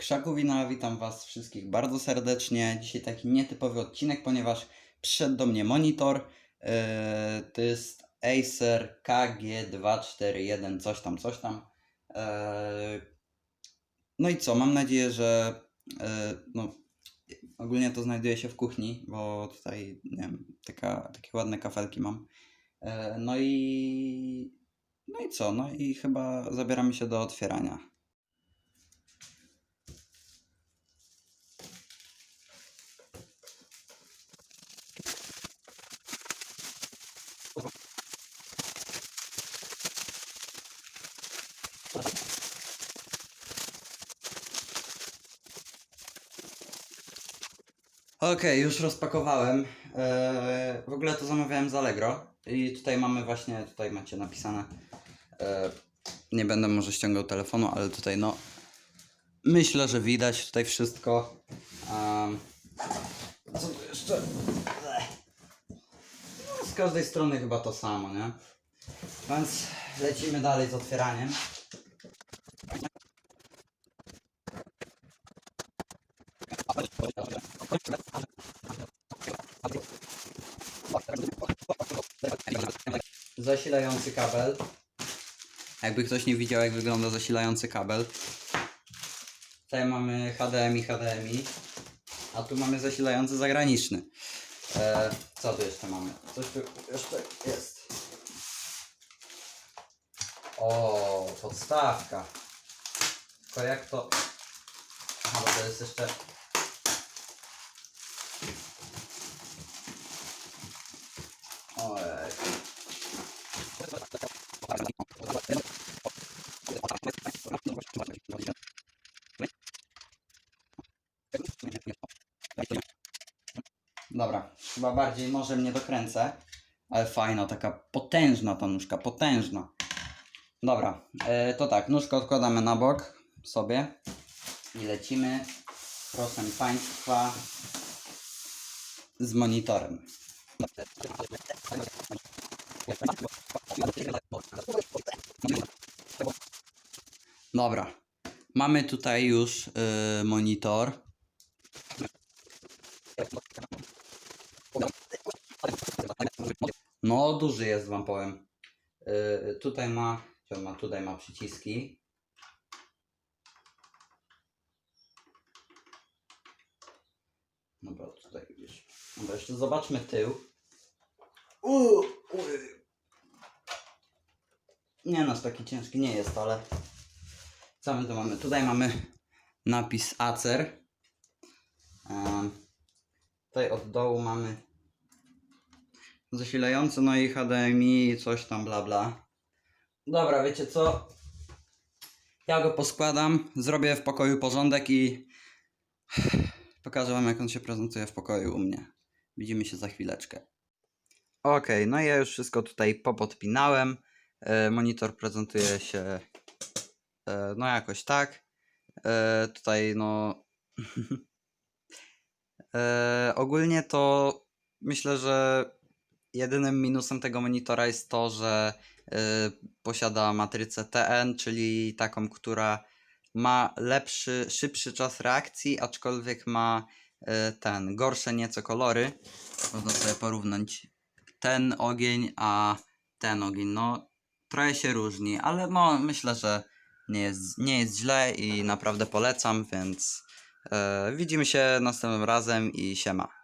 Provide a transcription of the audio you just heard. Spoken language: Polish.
Krzakowina, witam Was wszystkich bardzo serdecznie. Dzisiaj taki nietypowy odcinek, ponieważ przyszedł do mnie monitor. Yy, to jest Acer KG241, coś tam, coś tam. Yy, no i co, mam nadzieję, że yy, no, ogólnie to znajduje się w kuchni, bo tutaj, nie wiem, taka, takie ładne kafelki mam. Yy, no i... No i co, no i chyba zabieramy się do otwierania. Okej, już rozpakowałem. Eee, w ogóle to zamawiałem z Allegro. I tutaj mamy właśnie, tutaj macie napisane. Eee, nie będę może ściągał telefonu, ale tutaj no. Myślę, że widać tutaj wszystko. Ehm, co tu jeszcze? No, z każdej strony chyba to samo, nie? Więc lecimy dalej z otwieraniem. Zasilający kabel. Jakby ktoś nie widział, jak wygląda zasilający kabel. Tutaj mamy HDMI, HDMI. A tu mamy zasilający zagraniczny. E, co tu jeszcze mamy? Coś tu jeszcze jest. O, podstawka. Tylko jak to... Aha, bo to jest jeszcze... Dobra, chyba bardziej może mnie dokręcę. Ale fajna, taka potężna ta nóżka, potężna. Dobra, e, to tak, nóżkę odkładamy na bok sobie i lecimy, proszę Państwa, z monitorem. Dobra, mamy tutaj już y, monitor. No, duży jest, wam powiem. Y, tutaj ma, ma, tutaj ma przyciski. Dobra, tutaj gdzieś. Dobra, jeszcze zobaczmy tył. Uuu. Nie no, aż taki ciężki nie jest, ale co my tu mamy? Tutaj mamy napis Acer. Em, tutaj od dołu mamy zasilający, no i HDMI, coś tam bla bla. Dobra, wiecie co? Ja go poskładam, zrobię w pokoju porządek i pokażę wam jak on się prezentuje w pokoju u mnie. Widzimy się za chwileczkę. Okej, no i ja już wszystko tutaj popodpinałem. E, monitor prezentuje się e, no jakoś tak. E, tutaj no ogólnie to myślę, że jedynym minusem tego monitora jest to, że e, posiada matrycę TN, czyli taką, która ma lepszy, szybszy czas reakcji, aczkolwiek ma e, ten gorsze nieco kolory. Można sobie porównać ten ogień, a ten ogień. No, trochę się różni, ale no myślę, że nie jest, nie jest źle i naprawdę polecam, więc e, widzimy się następnym razem i siema.